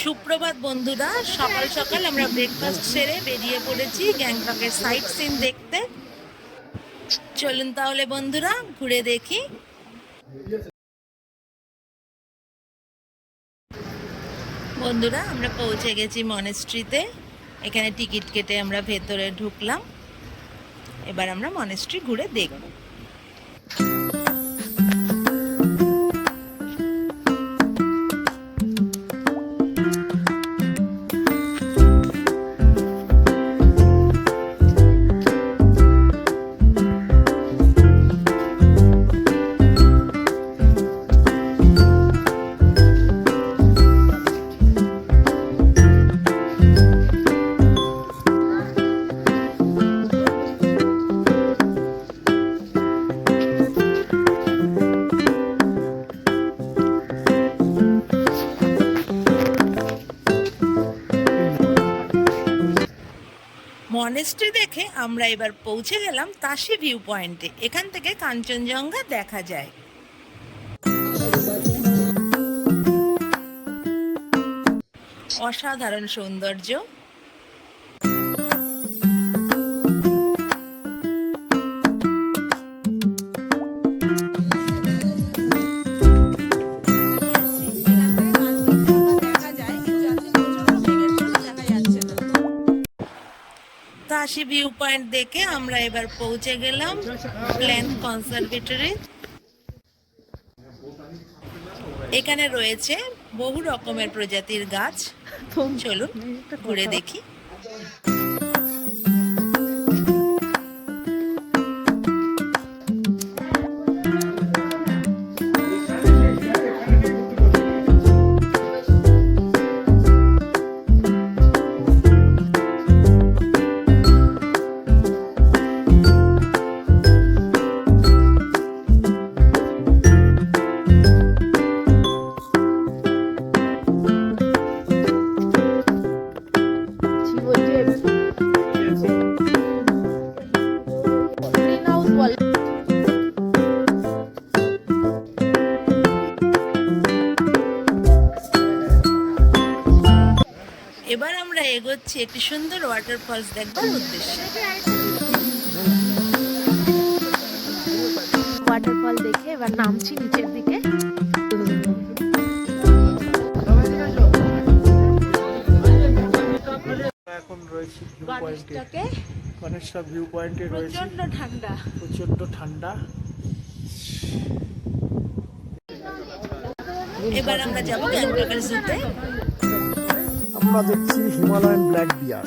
সুপ্রভাত বন্ধুরা, সকাল সকাল আমরা ব্রেকফাস্ট সেরে বেরিয়ে পড়েছি গ্যাংটকের সাইট সিন দেখতে। চলুন তাহলে বন্ধুরা, ঘুরে দেখি। বন্ধুরা, আমরা পৌঁছে গেছি মনেস্ট্রিতে এখানে টিকিট কেটে আমরা ভেতরে ঢুকলাম। এবার আমরা মনেস্ট্রি ঘুরে দেখব। মনেস্ট্রি দেখে আমরা এবার পৌঁছে গেলাম তাসি ভিউ পয়েন্টে এখান থেকে কাঞ্চনজঙ্ঘা দেখা যায়। অসাধারণ সৌন্দর্য। তাসি ভিউ পয়েন্ট দেখে আমরা এবার পৌঁছে গেলাম প্ল্যান কনসার্ভেটরি এখানে রয়েছে বহু রকমের প্রজাতির গাছ। চলুন ঘুরে দেখি। এবার আমরা এগোচ্ছি একটি সুন্দর ওয়াটারফলস দেখবার উদ্দেশ্যে। ওয়াটারফল দেখে এবার নামছি নিচের দিকে। এখন রয়েছি ভিউ পয়েন্টে গণেশটা ভিউ পয়েন্টে রয়েছি। প্রচণ্ড ঠান্ডা। প্রচণ্ড ঠান্ডা। এবার আমরা যাব গ্যাংটকের জুতে আমরা দেখছি হিমালয়ান ব্ল্যাক বিয়ার।